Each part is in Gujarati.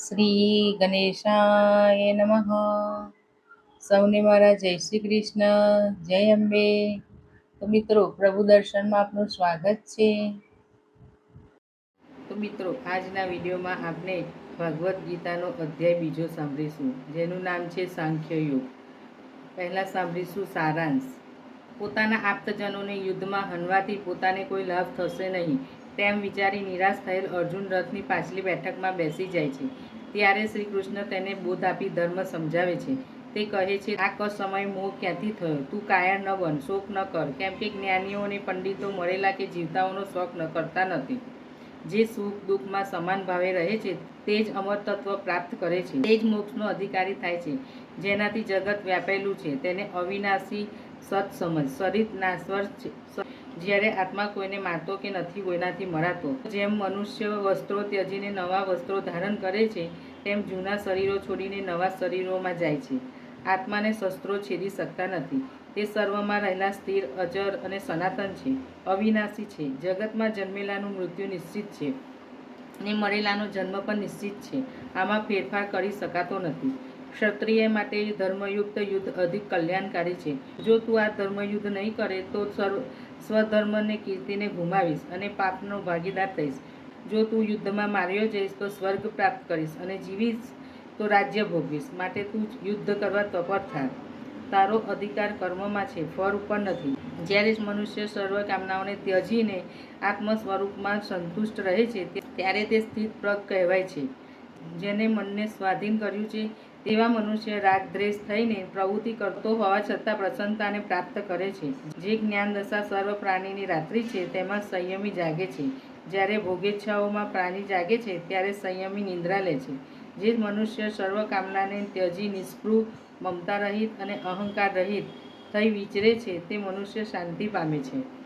શ્રી ગણેશાય નમઃ. સૌને મારા જય શ્રી કૃષ્ણ, જય અંબે. તો મિત્રો, પ્રભુ દર્શનમાં આપનું સ્વાગત છે. તો મિત્રો, આજના વિડીયોમાં આપણે ભગવદ્ ગીતાનો અધ્યાય બીજો સાંભળીશું, જેનું નામ છે સાંખ્ય યુગ. પહેલાં સાંભળીશું સારાંશ. પોતાના આપ્તજનોને યુદ્ધમાં હનવાથી પોતાને કોઈ લાભ થશે નહીં, તેમ વિચારી નિરાશ થયેલ અર્જુન રથની પાછલી બેઠકમાં બેસી જાય છે. ત્યારે શ્રી કૃષ્ણ તેને બોધ આપી ધર્મ સમજાવે છે. તે કહે છે, આ ક સમય મોહ ક્યાંથી થયો? તું કાયર ન બન, શોક ન કર. કેમ કે જ્ઞાનીઓ અને પંડિતો મળેલા કે જીવતાઓનો શોખ ન કરતા નથી. જે સુખ દુઃખમાં સમાન ભાવે રહે છે, તે જ અમર તત્વ પ્રાપ્ત કરે છે. તે જ મોક્ષનો અધિકારી થાય છે, જેનાથી જગત વ્યાપેલું છે. તેને અવિનાશી સત સમજ શરીર નાશ્વર છે. જ્યારે આત્મા કોઈને મારતો કે નથી, કોઈનાથી મરાતો. જેમ મનુષ્ય વસ્ત્રો ત્યજીને નવા વસ્ત્રો ધારણ કરે છે, તેમ જૂના શરીરો છોડીને નવા શરીરોમાં જાય છે. આત્માને શસ્ત્રો છેદી શકતા નથી. તે સર્વમાં રહેલા સ્થિર, અજર અને સનાતન છે. અવિનાશી છે. જગતમાં જન્મેલાનું મૃત્યુ નિશ્ચિત છે. ને મરેલાનો જન્મ પણ નિશ્ચિત છે. આમાં ફેરફાર કરી શકાતો નથી. ક્ષત્રિય માટે ધર્મયુક્ત યુદ્ધ અધિક કલ્યાણકારી છે. જો તું આ ધર્મયુદ્ધ નહીં કરે, તો સર્વ સ્વધર્મને કીર્તિને ગુમાવીશ અને પાપનો ભાગીદાર થઈશ. જો તું યુદ્ધમાં માર્યો જઈશ, તો સ્વર્ગ પ્રાપ્ત કરીશ અને જીવીશ, તો રાજ્ય ભોગવીશ. માટે તું યુદ્ધ કરવા તપર થા. તારો અધિકાર કર્મમાં છે, ફળ ઉપર નથી. જ્યારે મનુષ્ય સર્વ કામનાઓને ત્યજીને આત્મ સ્વરૂપમાં સંતુષ્ટ રહે છે, ત્યારે તે સ્થિત પ્રગ કહેવાય છે, જેને મનને સ્વાધીન કર્યું છે તેવા મનુષ્ય રાગદ્રેષ થઈને પ્રવૃત્તિ કરતો હોવા છતાં પ્રસન્નતાને પ્રાપ્ત કરે છે. જે જ્ઞાન દશા સર્વ પ્રાણીની રાત્રિ છે, તેમાં સંયમી જાગે છે. જ્યારે ભોગેચ્છાઓમાં પ્રાણી જાગે છે, ત્યારે સંયમી નિંદ્રા લે છે. જે મનુષ્ય સર્વ કામનાને ત્યજી નિષ્પૃહ મમતા રહિત અને અહંકાર રહિત થઈ વિચરે છે, તે મનુષ્ય શાંતિ પામે છે.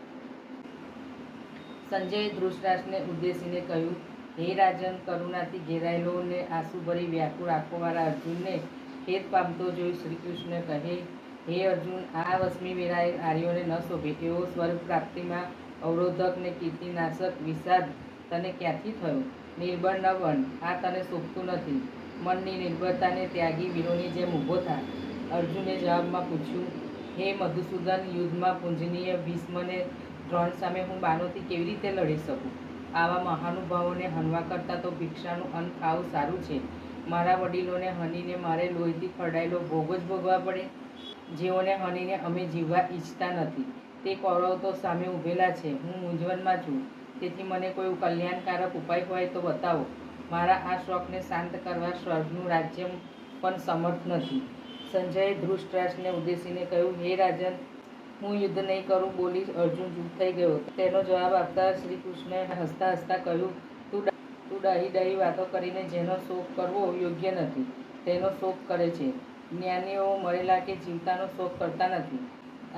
સંજયે ધૃતરાષ્ટ્રને ઉદ્દેશીને કહ્યું હે રાજન કરુણાથી ઘેરાયેલો ને આંસુભરી વ્યાકુળ આંખોવાળા અર્જુનને ખેદ પામતો જોઈ શ્રી કૃષ્ણ કહે, હે અર્જુન, આ વસમી વેરાએ આર્યોને ન શોભે. એવો સ્વર્ગ પ્રાપ્તિમાં અવરોધક ને કીર્તિનાશક વિષાદ તને ક્યાંથી થયો? નિર્બળ ન બન. આ તને શોભતું નથી. મનની નિર્ભરતાને ત્યાગી વીરોની જેમ ઊભો થા. અર્જુને જવાબમાં પૂછ્યું, હે મધુસૂદન, યુદ્ધમાં પૂંજનીય ભીષ્મને દ્રોણ સામે હું બાનોથી કેવી રીતે લડી શકું? આવા મહાનુભાવોને હનવા કરતાં તો ભિક્ષાનું અન્ન ખાવું સારું છે. મારા વડીલોને હનીને મારે લોહીથી ખરડાયેલો ભોગ જ ભોગવા પડે. જેઓને હનીને અમે જીવવા ઈચ્છતા નથી. તે કૌરવ તો સામે ઊભેલા છે. હું મૂંઝવણમાં છું. તેથી મને કોઈ કલ્યાણકારક ઉપાય હોય તો બતાવો. મારા આ શોખને શાંત કરવા સ્વર્ગનું રાજ્ય પણ સમર્થ નથી. સંજયે ધૃષ્ટરાજને ઉદ્દેશીને કહ્યું, હે રાજન હું યુદ્ધ નહીં કરું બોલી અર્જુન ચૂપ થઈ ગયો તેનો જવાબ આપતા શ્રી કૃષ્ણએ હસતા હસતા કહ્યું, તું તું ડાહી ડાહી વાતો કરીને જેનો શોક કરવો યોગ્ય નથી. તેનો શોક કરે છે. જ્ઞાનીઓ મરેલા કે જીવતાનો શોક કરતા નથી.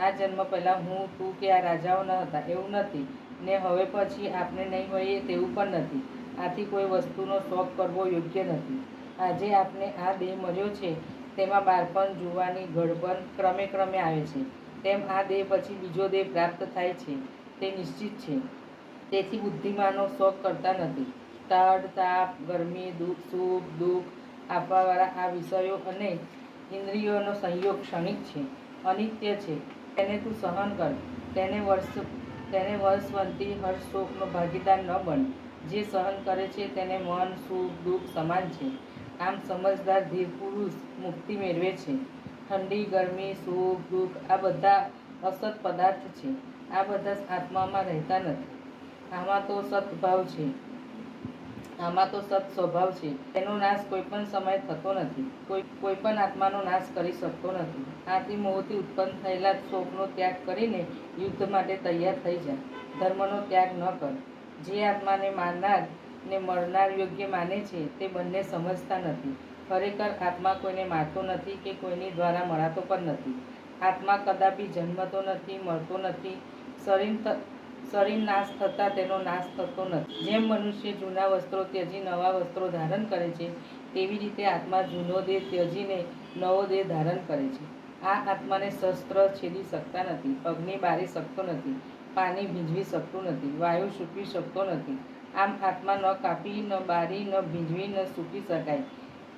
આ જન્મ પહેલાં હું, તું કે આ રાજાઓ ન હતા, એવું નથી. ને હવે પછી આપણે નહીં હોઈએ તેવું પણ નથી. આથી કોઈ વસ્તુનો શોખ કરવો યોગ્ય નથી. આજે આપણે આ દેહ મળ્યો છે. તેમાં બાળપણ, જુવાની ગડબણ ક્રમે ક્રમે આવે છે. તેમ આ દેહ પછી બીજો દેહ પ્રાપ્ત થાય છે, તે નિશ્ચિત છે. તેથી બુદ્ધિમાનો શોખ કરતા નથી. તડ, તાપ, ગરમી, દુઃખ, સુખ, દુઃખ, આપવાવાળા આ વિષયો અને ઇન્દ્રિયોનો સંયોગ ક્ષણિક છે, અનિત્ય છે. તેને તું સહન કર. તેને વર્ષ, તેને વર્ષવંતી હર્ષ શોકનો ભાગીદાર ન બન. જે સહન કરે છે તેને મન, સુખ, દુઃખ સમાન છે. આમ સમજદાર ધીર પુરુષ મુક્તિ મેળવે છે. ઠંડી, ગરમી, સુખ, દુઃખ, આ બધા અસત પદાર્થ છે. આ બધા આત્મામાં રહેતા નથી. આમાં તો સદભાવ છે. આમાં તો સત સ્વભાવ છે. તેનો નાશ કોઈ પણ સમયે થતો નથી. કોઈ કોઈ પણ આત્માનો નાશ કરી શકતો નથી. આથી મોહથી ઉત્પન્ન થયેલા શોકનો ત્યાગ કરીને યુદ્ધ માટે તૈયાર થઈ જાય ધર્મનો ત્યાગ ન કર. જે આત્માને મારનાર ને મરનાર યોગ્ય માને છે, તે બંને સમજતા નથી. ખરેખર આત્મા કોઈને મારતો નથી કે કોઈની દ્વારા મળાતો પણ નથી. આત્મા કદાપી જન્મતો નથી, મળતો નથી. શરીર શરીર નાશ થતાં તેનો નાશ થતો નથી. જેમ મનુષ્ય જૂના વસ્ત્રો ત્યજી નવા વસ્ત્રો ધારણ કરે છે, તેવી રીતે આત્મા જૂનો દેહ ત્યજીને નવો દેહ ધારણ કરે છે. આ આત્માને શસ્ત્ર છેદી શકતા નથી, અગ્નિ બારી શકતો નથી, પાણી ભીંજવી શકતું નથી, વાયુ સૂકવી શકતો નથી. આમ આત્મા ન કાપી, ન બારી, ન ભીંજવી, ન સૂકી શકાય.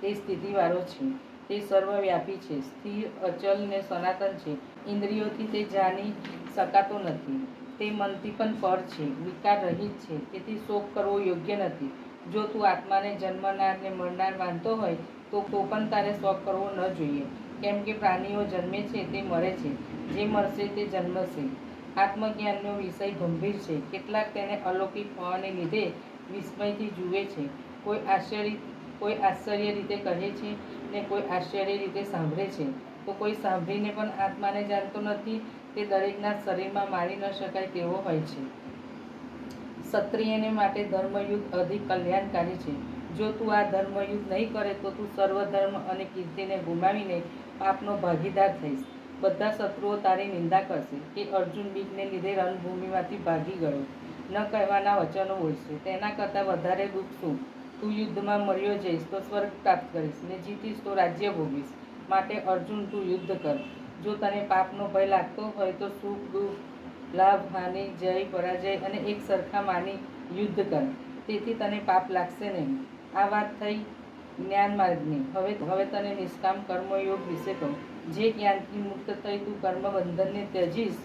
તે સ્થિતિવાળો છે. તે સર્વવ્યાપી છે. સ્થિર, અચલ ને સનાતન છે. ઇન્દ્રિયોથી તે જાણી શકાતો નથી. તે મનથી પણ પર છે. વિકાર રહિત છે. તેથી શોક કરવો યોગ્ય નથી. જો તું આત્માને જન્મનાર ને મરનાર માનતો હોય, તો પણ તારે શોક કરવો ન જોઈએ. કેમ કે પ્રાણીઓ જન્મે છે તે મરે છે. જે મરશે તે જન્મશે. આત્મજ્ઞાનનો વિષય ગંભીર છે. કેટલાક તેને અલૌકિક હોવાને લીધે વિસ્મયથી જુએ છે. કોઈ આશ્ચર્ય કોઈ આશ્ચર્ય રીતે કહે છે ને કોઈ આશ્ચર્ય રીતે સાંભળે છે, તો કોઈ સાંભળીને પણ આત્માને જાણતો નથી તે દરેકના શરીરમાં મારી ન શકાય તેવો હોય છે. ક્ષત્રિયને માટે ધર્મયુદ્ધ અધિક કલ્યાણકારી છે. જો તું આ ધર્મયુદ્ધ નહીં કરે, તો તું સર્વધર્મ અને કીર્તિને ગુમાવીને પાપનો ભાગીદાર થઈશ. બધા શત્રુઓ તારી નિંદા કરશે કે અર્જુન બીકને લીધે રણભૂમિમાંથી ભાગી ગયો. ન કહેવાના વચનો બોલશે તેના કરતાં વધારે દુઃખ શું? તું યુદ્ધમાં મર્યો જઈશ તો સ્વર્ગ પ્રાપ્ત કરીશ ને જીતીશ તો રાજ્ય ભોગવીશ માટે અર્જુન તું યુદ્ધ કર. જો તને પાપનો ભય લાગતો હોય તો સુખ, દુઃખ, લાભ, હાનિ, જય, પરાજય અને એક સરખા માની યુદ્ધ કર. તેથી તને પાપ લાગશે નહીં. આ વાત થઈ જ્ઞાન માર્ગની. હવે હવે તને નિષ્કામ કર્મયોગ વિશે કહું. જે જ્ઞાનથી મુક્ત થઈ તું કર્મબંધનને ત્યજીશ,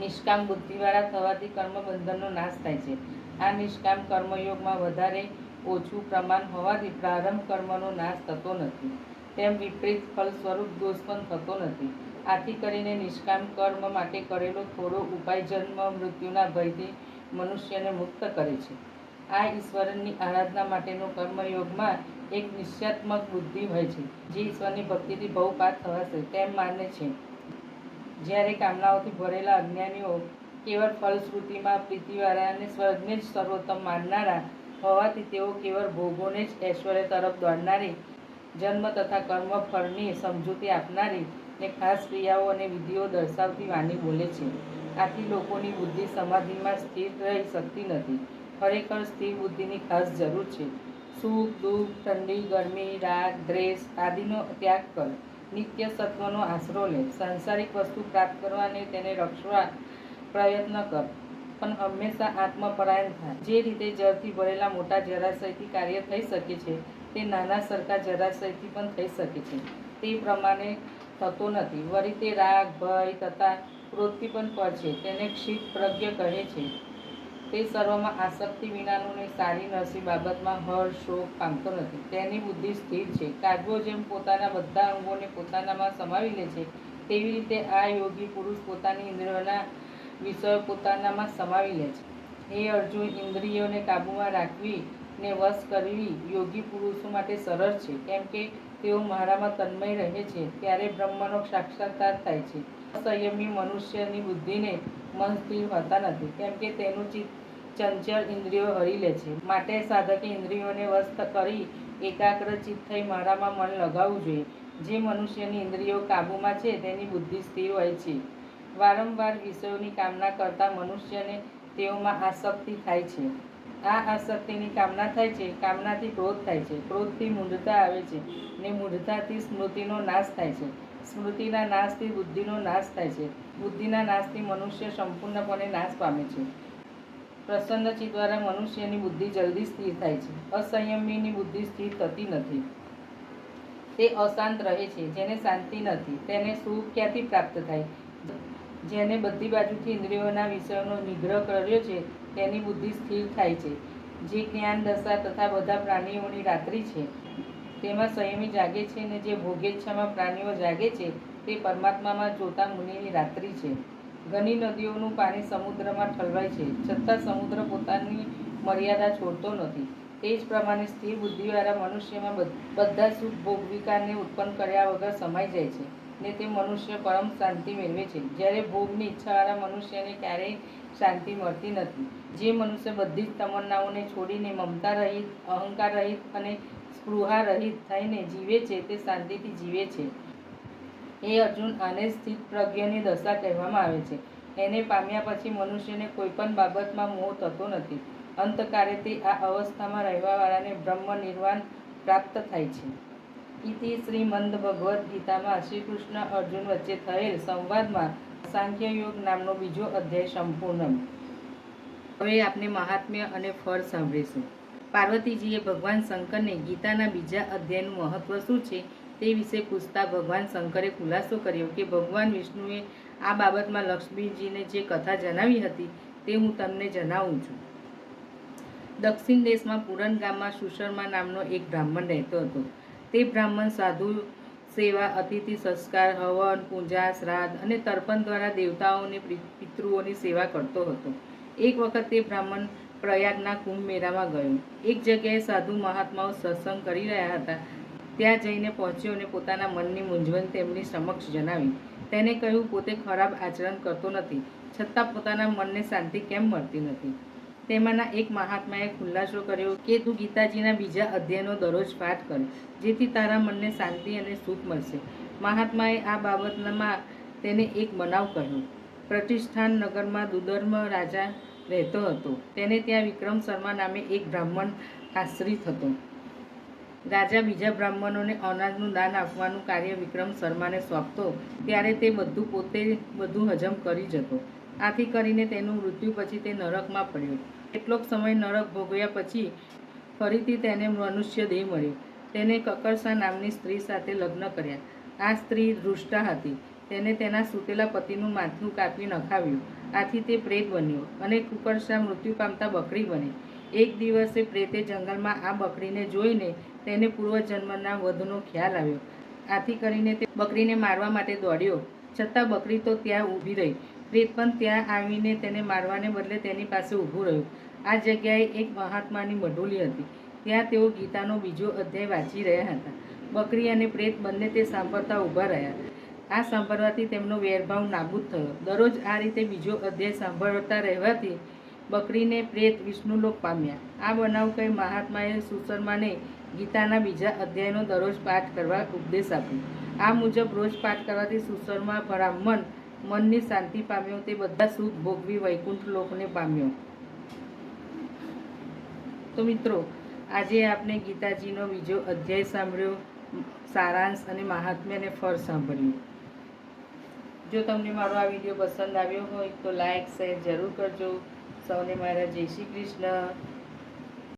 નિષ્કામ બુદ્ધિવાળા થવાથી કર્મબંધનનો નાશ થાય છે. આ નિષ્કામ કર્મયોગમાં વધારે ઓછું પ્રમાણ હોવાથી પ્રારંભ કર્મનો નાશ થતો નથી. તેમ વિપરીત ફળ સ્વરૂપ દોષ પણ થતો નથી. આથી કરીને નિષ્કામ કર્મ માટે કરેલો થોડો ઉપાય જન્મ મૃત્યુના ભયથી મનુષ્યને મુક્ત કરે છે. આ ઈશ્વરની આરાધના માટેનો કર્મયોગમાં એક નિશ્ચયાત્મક બુદ્ધિ હોય છે, જે ઈશ્વરની ભક્તિથી બહુ પાર થવાશે તેમ માને છે. જ્યારે કામનાઓથી ભરેલા અજ્ઞાનીઓ કેવળ ફલશ્રુતિમાં પ્રીતિવાળા અને સ્વર્ગને જ સર્વોત્તમ માનનારા હોવાથી તેઓ કેવળ ભોગોને જ ઐશ્વર્ય તરફ દોડનારી, જન્મ તથા કર્મ ફળની સમજૂતી આપનારી ને ખાસ ક્રિયાઓ અને વિધિઓ દર્શાવતી વાણી બોલે છે. આથી લોકોની બુદ્ધિ સમાધિમાં સ્થિર રહી શકતી નથી. ખરેખર સ્થિર બુદ્ધિની ખાસ જરૂર છે. સુખ, દુઃખ, ઠંડી, ગરમી, રાગ દ્રેસ આદિનો ત્યાગ કર. નિત્ય સત્વનો આશરો લે. સાંસારિક વસ્તુ પ્રાપ્ત કરવાને તેને રક્ષવા પ્રયત્ન કર. પણ હંમેશા આત્મપરાયણ થાય. જે રીતે જળથી ભરેલા મોટા જળાશયથી કાર્ય થઈ શકે છે, તે નાના સરખા જળાશયથી પણ થઈ શકે છે. તે પ્રમાણે થતો નથી. વળી તે રાગ, ભય તથા ક્રોધથી પણ પર છે. તેને ક્ષિત પ્રજ્ઞ કહે છે. તે સર્વમાં આસક્તિ વિનાનું ને સારી નરસી બાબતમાં હર્ષ, શોક પામતો નથી. તેની બુદ્ધિ સ્થિર છે. કાગવો જેમ પોતાના બધા અંગોને પોતાનામાં સમાવી લે છે, તેવી રીતે આ યોગી પુરુષ પોતાની ઇન્દ્રિયોના વિષયો પોતાનામાં સમાવી લે છે. હે અર્જુન, ઇન્દ્રિયોને કાબૂમાં રાખવી ને વશ કરવી યોગી પુરુષો માટે સરળ છે. કેમ કે તેઓ મારામાં તન્મય રહે છે, ત્યારે બ્રહ્મનો સાક્ષાત્કાર થાય છે. સંયમી મનુષ્યની બુદ્ધિને મન સ્થિર હોતા નથી, કેમ કે તેનું ચિત્ત ચંચળ ઇન્દ્રિયો હરી લે છે. માટે સાધકે ઇન્દ્રિયોને વસ્ત કરી એકાગ્ર ચિત્ત થઈ મારામાં મન લગાવવું જોઈએ. જે મનુષ્યની ઇન્દ્રિયો કાબૂમાં છે, તેની બુદ્ધિ સ્થિર હોય છે. વારંવાર વિષયોની કામના કરતા મનુષ્યને તેઓમાં આસક્તિ થાય છે. આ આસક્તિની કામના થાય છે, કામનાથી ક્રોધ થાય છે. ક્રોધથી મૂંઢતા આવે છે ને મૂંઢતાથી સ્મૃતિનો નાશ થાય છે. સ્મૃતિના નાશથી બુદ્ધિનો નાશ થાય છે. બુદ્ધિના નાશથી મનુષ્ય સંપૂર્ણપણે નાશ પામે છે. પ્રસન્નચિત દ્વારા મનુષ્યની બુદ્ધિ જલ્દી સ્થિર થાય છે. અસંયમીની બુદ્ધિ સ્થિર થતી નથી. તે અશાંત રહે છે, જેને શાંતિ નથી. તેને સુખ ક્યાંથી પ્રાપ્ત થાય? જેને બધી બાજુથી ઇન્દ્રિયોના વિષયોનો નિગ્રહ કર્યો છે, તેની બુદ્ધિ સ્થિર થાય છે. જે જ્ઞાન, દશા તથા બધા પ્રાણીઓની રાત્રિ છે. તેમાં સંયમી જાગે છે ને જે ભોગેચ્છામાં પ્રાણીઓ જાગે છે, તે પરમાત્મામાં જોતા મુનિની રાત્રિ છે. ઘણી નદીઓનું પાણી સમુદ્રમાં ઠલવાય છે, છતાં સમુદ્ર પોતાની મર્યાદા છોડતો નથી. તે જ પ્રમાણે સ્થિર બુદ્ધિવાળા મનુષ્યમાં બધા સુખ ભોગવિકારને ઉત્પન્ન કર્યા વગર સમાઈ જાય છે. ને તે મનુષ્ય પરમ શાંતિ મેળવે છે. જ્યારે ભોગની ઈચ્છાવાળા મનુષ્યને ક્યારેય શાંતિ મળતી નથી. જે મનુષ્ય બધી જ તમન્નાઓને છોડીને મમતા રહિત, અહંકાર રહિત અને સ્પૃહા રહિત થઈને જીવે છે, તે શાંતિથી જીવે છે. એ અર્જુન આને સ્થિત પ્રજ્ઞની દશા કહેવામાં આવે છે. એને પામ્યા પછી મનુષ્યને કોઈ પણ બાબતમાં મોહ થતો નથી. અંતકાળે તે આ અવસ્થામાં રહેવાવાળાને બ્રહ્મ નિર્વાણ પ્રાપ્ત થાય છે. ઇતિ શ્રીમંદ ભગવદ્ ગીતામાં શ્રી કૃષ્ણ અર્જુન વચ્ચે થયેલ સંવાદમાં સાંખ્ય યોગ નામનો બીજો અધ્યાય સંપૂર્ણ. હવે આપણે મહાત્મ્ય અને ફળ સાંભળીશું. પાર્વતીજીએ ભગવાન શંકરને ગીતાના બીજા અધ્યાયનું મહત્વ શું છે તે વિશે પૂછતા ભગવાન શંકરે ખુલાસો કર્યો કે ભગવાન વિષ્ણુએ આ બાબતમાં લક્ષ્મીજીને જે કથા જણાવી હતી તે હું તમને જણાવું છું. દક્ષિણ દેશમાં પૂરન ગામમાં સુશર્મા નામનો એક બ્રાહ્મણ રહેતો હતો. તે બ્રાહ્મણ સાધુ સેવા, અતિથિ સંસ્કાર, હવન પૂજા શ્રાદ્ધ અને તર્પણ દ્વારા દેવતાઓને પિતૃઓની સેવા કરતો હતો. એક વખત તે બ્રાહ્મણ પ્રયાગના કુંભ મેળામાં ગયો. એક જગ્યાએ સાધુ મહાત્માઓ સત્સંગ કરી રહ્યા હતા. ત્યાં જઈને પહોંચ્યો અને પોતાના મનની મૂંઝવણ તેમની સમક્ષ જણાવી. તેને કહ્યું, પોતે ખરાબ આચરણ કરતો નથી. છતાં પોતાના મનને શાંતિ કેમ મળતી નથી? તેમાંના એક મહાત્માએ ખુલાસો કર્યો કે, તું ગીતાજીના બીજા અધ્યાયનો દરરોજ પાઠ કર, જેથી તારા મનને શાંતિ અને સુખ મળશે. મહાત્માએ આ બાબતમાં તેને એક બનાવ કહ્યો. પ્રતિષ્ઠાન નગરમાં દુધર્મ રાજા રહેતો હતો. તેને ત્યાં વિક્રમ શર્મા નામે એક બ્રાહ્મણ આશ્રિત હતો. રાજા બીજા બ્રાહ્મણોને અનાજનું દાન આપવાનું કાર્ય વિક્રમ શર્માને સોંપતો, ત્યારે તે બધું પોતે બધું હજમ કરી જતો. આથી કરીને તેનું મૃત્યુ પછી તે નરકમાં પડ્યો. કેટલોક સમય નરક ભોગવ્યા પછી ફરીથી તેને મનુષ્ય દેહ મળ્યો. તેને કકરસા નામની સ્ત્રી સાથે લગ્ન કર્યા. આ સ્ત્રી દૃષ્ટા હતી. તેને તેના સૂતેલા પતિનું માથું કાપી નખાવ્યું. આથી તે પ્રેત બન્યો અને કુકરસા મૃત્યુ પામતા બકરી બની. એક દિવસે પ્રેતે જંગલમાં આ બકરીને જોઈને તેને પૂર્વજન્મના વધનો ખ્યાલ આવ્યો. આથી કરીને તે બકરીને મારવા માટે દોડ્યો. છતાં બકરી તો ત્યાં ઊભી રહી. પ્રેત પણ ત્યાં આવીને તેને મારવાને બદલે તેની પાસે ઊભું રહ્યું. આ જગ્યાએ એક મહાત્માની મઢોલી હતી. ત્યાં તેઓ ગીતાનો બીજો અધ્યાય વાંચી રહ્યા હતા. બકરી અને પ્રેત બંને તે સાંભળતા ઊભા રહ્યા. આ સાંભળવાથી તેમનો વેરભાવ નાબૂદ થયો. દરરોજ આ રીતે બીજો અધ્યાય સાંભળતા રહેવાથી બકરીને પ્રેત વિષ્ણુલોક પામ્યા. આ બનાવ કહી મહાત્માએ સુશર્માને ગીતાના બીજા અધ્યાયનો દરરોજ પાઠ કરવા ઉપદેશ આપ્યો. આ મુજબ રોજ પાઠ કરવાથી સુશર્મા બ્રાહ્મણ મનની શાંતિ પામ્યો, તે બધા સુખ ભોગવી વૈકુંઠ લોકને પામ્યો. તો મિત્રો, આજે આપણે ગીતાજીનો બીજો અધ્યાય સાંભળ્યો, સારાંશ અને મહાત્મ્ય અને ફળ સાંભળ્યું. જો તમને મારો આ વીડિયો પસંદ આવ્યો હોય તો લાઈક, શેર જરૂર કરજો. સૌને મારા જય શ્રી કૃષ્ણ.